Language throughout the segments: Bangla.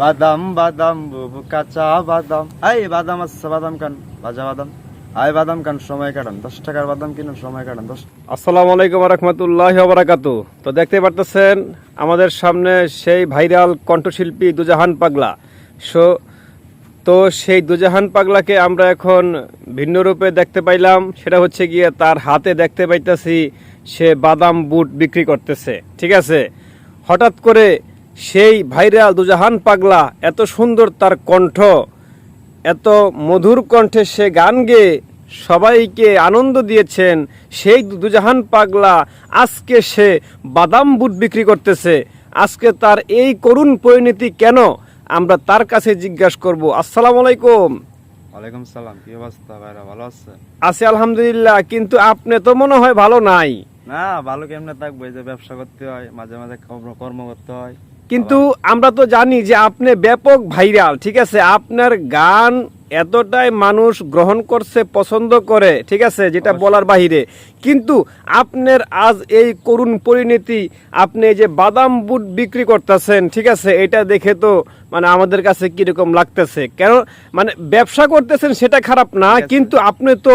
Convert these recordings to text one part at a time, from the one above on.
বাদাম বাদাম, বুবু কাঁচা বাদাম। এই বাদাম আছে, বাদাম কান? ভাজা বাদাম। আই, বাদাম কান? সময় কাটান। দশ টাকার বাদাম কিনুন, সময় কাটান। দশ আসসালামু আলাইকুম রহমতুল্লাহ বারাকাতু তো দেখতে পারতেছেন, আমাদের সামনে সেই ভাইরাল কণ্ঠশিল্পী দুজাহান পাগলা। সো, তো সেই দুজাহান পাগলাকে আমরা এখন ভিন্ন রূপে দেখতে পাইলাম। সেটা হচ্ছে গিয়ে তার হাতে দেখতে পাইতেছি সে বাদাম বুট বিক্রি করতেছে। ঠিক আছে? হঠাৎ করে সেই ভাইরাল দুজাহান পাগলা এত সুন্দর তার কণ্ঠ এত মধুর কণ্ঠে সে গান গেয়ে সবাইকে আনন্দ দিয়েছেন। সেই দুজাহান পাগলা আজকে সে বাদাম বুট বিক্রি করতেছে। আজকে তার এই করুণ পরিণতি কেন? আমরা তার কাছে জিজ্ঞাসা করব। আসসালামু আলাইকুম। ওয়ালাইকুম সালাম কি অবস্থা ভাইরা ভালো আছে আছি আলহামদুলিল্লাহ কিন্তু আপনি তো মনে হয় ভালো নাই। না ভালো কেমনে থাকব? এই যে ব্যবসা করতে হয় মাঝে মাঝে কর্ম করতে হয়। কিন্তু আমরা তো জানি যে আপনি ব্যাপক ভাইরাল ঠিক আছে? আপনার গান এতটাই মানুষ গ্রহণ করছে পছন্দ করে ঠিক আছে? যেটা বলার বাহিরে। কিন্তু আপনার আজ এই করুণ পরিণতি আপনি যে বাদাম বুট বিক্রি করতেছেন ঠিক আছে? এটা দেখে তো মানে আমাদের কাছে কীরকম লাগতেছে। কেন মানে ব্যবসা করতেছেন সেটা খারাপ না কিন্তু আপনি তো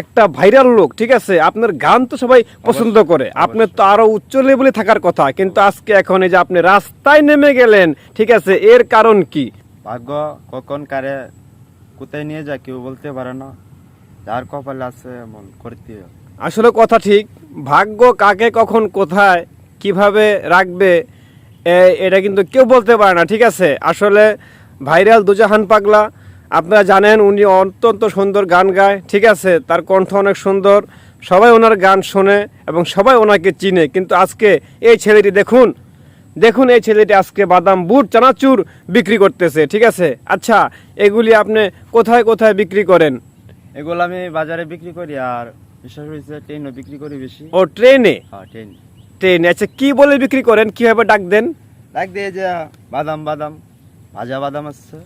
একটা ভাইরাল লোক ঠিক আছে? আপনার গান তো সবাই পছন্দ করে। আপনার তো আরও উচ্চ লেভেলে থাকার কথা কিন্তু আজকে এখন এই যে আপনি রাস্তায় নেমে গেলেন ঠিক আছে? এর কারণ কি? ভাগ্য কখন কারে কোথায় নিয়ে যায় কেউ বলতে পারে না। যার কপালে আছে এমন করতে। আসলে কথা ঠিক। ভাগ্য কাকে কখন কোথায় কীভাবে রাখবে এটা কিন্তু কেউ বলতে পারে না ঠিক আছে? আসলে ভাইরাল দুজাহান পাগলা আপনারা জানেন উনি অত্যন্ত সুন্দর গান গায় ঠিক আছে? তার কণ্ঠ অনেক সুন্দর। সবাই ওনার গান শোনে এবং সবাই ওনাকে চিনে। কিন্তু আজকে এই ছেলেটি দেখুন দেখুন এই ছেলেটি আজকে বাদাম বুট চানাচুর বিক্রি করতেছে ঠিক আছে? আচ্ছা এগুলি আপনি কোথায় কোথায় বিক্রি করেন? এগুলো আমি বাজারে বিক্রি করি আর বিশেষ হয়েছে ট্রেনও বিক্রি করি বেশি। ও ট্রেনে? হ্যাঁ ট্রেন। ট্রেনে। আচ্ছা কি বলে বিক্রি করেন? কীভাবে ডাক দেন? ডাক দিয়ে যে বাদাম বাদাম ভাজা বাদাম আছে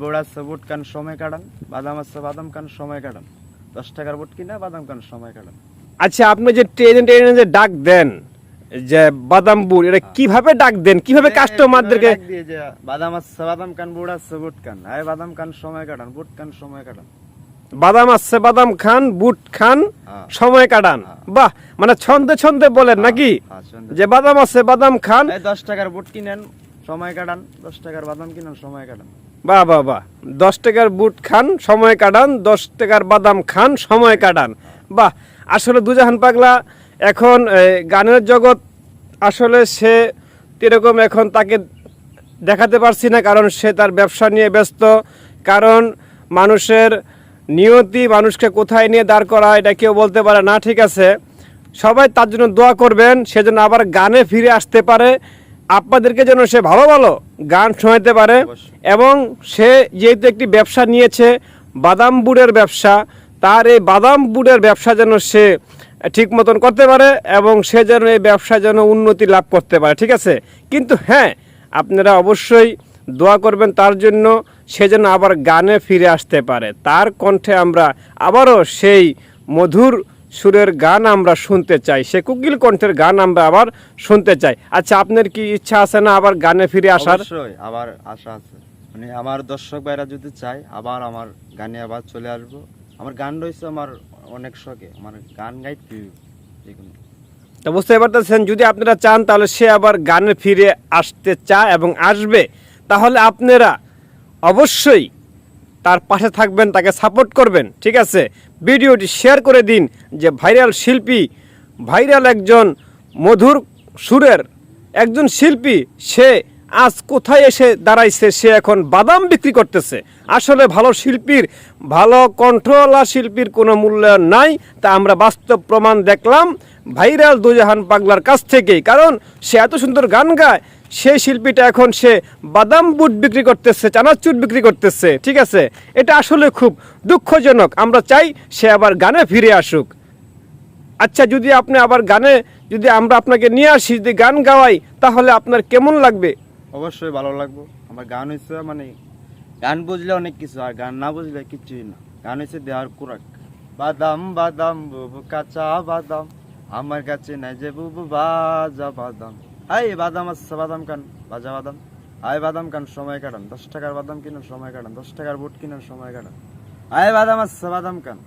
বুট আছে বুট কান সময় কাটান বাদাম আছে বাদাম কান সময় কাটান। দশ টাকার বুট কিনা বাদাম কান সময় কাটান। আচ্ছা আপনি যে ট্রেনে ট্রেনে যে ডাক দেন যে বাদাম বুট এটা কীভাবে ডাক দেন? কীভাবে কাস্টমারদেরকে বাদাম আছে বাদাম কান বুট আছে বুট কান। এই বাদাম কান সময় কাটান বুট কান সময় কাটান। বাদাম আছে বাদাম খান বুট খান হ্যাঁ। সময় কাটান। বাহ মানে ছন্দে ছন্দে বলেন নাকি? হ্যাঁ, যে বাদাম আছে বাদাম খান। দশ টাকার বুট কিনেন সময় কাটান দশ টাকার বাদাম কিনেন সময় কাটান। বাহ বা বাহ। দশ টাকার বুট খান, সময় কাটান। দশ টাকার বাদাম খান, সময় কাটান। বাহ, আসলে দুজাহান পাগলা, এখন গানের জগৎ আসলে সে এরকম এখন তাকে দেখাতে পারছি না, কারণ সে তার ব্যবসা নিয়ে ব্যস্ত। কারণ মানুষের নিয়তি মানুষকে কোথায় নিয়ে দাঁড় করা এটা কেউ বলতে পারে না, ঠিক আছে? সবাই তার জন্য দোয়া করবেন সে যেন আবার গানে ফিরে আসতে পারে। আপনাদেরকে যেন সে ভালো ভালো গান শোনাতে পারে এবং সে যেহেতু একটি ব্যবসা নিয়েছে বাদাম বুড়ের ব্যবসা তার এই বাদাম বুড়ের ব্যবসা যেন সে ঠিক মতন করতে পারে এবং সে যেন এই ব্যবসা যেন উন্নতি লাভ করতে পারে ঠিক আছে? কিন্তু হ্যাঁ আপনারা অবশ্যই দোয়া করবেন তার জন্য সে যেন আবার গানে ফিরে আসতে পারে। তার কণ্ঠে আমরা আবারও সেই মধুর সুরের গান আমরা শুনতে চাই। সে কুকিল কণ্ঠের গান আমরা আবার শুনতে চাই। আচ্ছা আপনার কি ইচ্ছা আছে না আবার গানে ফিরে আসার? আবার আশা আছে। মানে আমার দর্শক ভাইরা যদি চায় আবার আমার গানে আবার চলে আসব। আমার গান রয়েছে আমার অনেক শখে। আমার গান গাইতে যে কোনো তা বুঝতে পারতেছেন যদি আপনারা চান তাহলে সে আবার গানে ফিরে আসতে চায় এবং আসবে। তাহলে আপনারা অবশ্যই তার পাশে থাকবেন, তাকে সাপোর্ট করবেন, ঠিক আছে? ভিডিওটি শেয়ার করে দিন যে ভাইরাল শিল্পী ভাইরাল একজন মধুর সুরের একজন শিল্পী, সে আজ কোথায় এসে দাঁড়াইছে, সে এখন বাদাম বিক্রি করতেছে। আসলে ভালো শিল্পীর ভালো কণ্ঠওয়ালা শিল্পীর কোনো মূল্যায়ন নাই, তা আমরা বাস্তব প্রমাণ দেখলাম ভাইরাল দুজাহান পাগলার কাছ থেকেই। কারণ সে এত সুন্দর গান গায় সেই শিল্পীটা এখন সে বাদাম বুট বিক্রি করতেছে চানাচুর বিক্রি করতেছে, ঠিক আছে? এটা আসলে খুব দুঃখজনক। আমরা চাই সে আবার গানে ফিরে আসুক। আচ্ছা যদি আপনি আবার গানে, যদি আমরা আপনাকে নিয়ে আসি, যদি গান গাওয়াই, তাহলে আপনার কেমন লাগবে? অবশ্যই ভালো লাগবো। আমার গান হয়েছে মানে গান বুঝলে অনেক কিছু, আর গান না বুঝলে কিছুই না। গান হয়েছে দেওয়ার কুরাক বাদাম বাদাম, বুবু কাঁচা বাদাম, আমার কাছে নাই যে বুবু বাজা বাদাম। এই বাদাম আসছে বাদাম কান ভাজা বাদাম। আয় বাদাম কান সময় কাটান। দশ টাকার বাদাম কিনুন, সময় কাটান। দশ টাকার বুট কিনুন, সময় কাটান। আয় বাদাম আসছে বাদাম খান।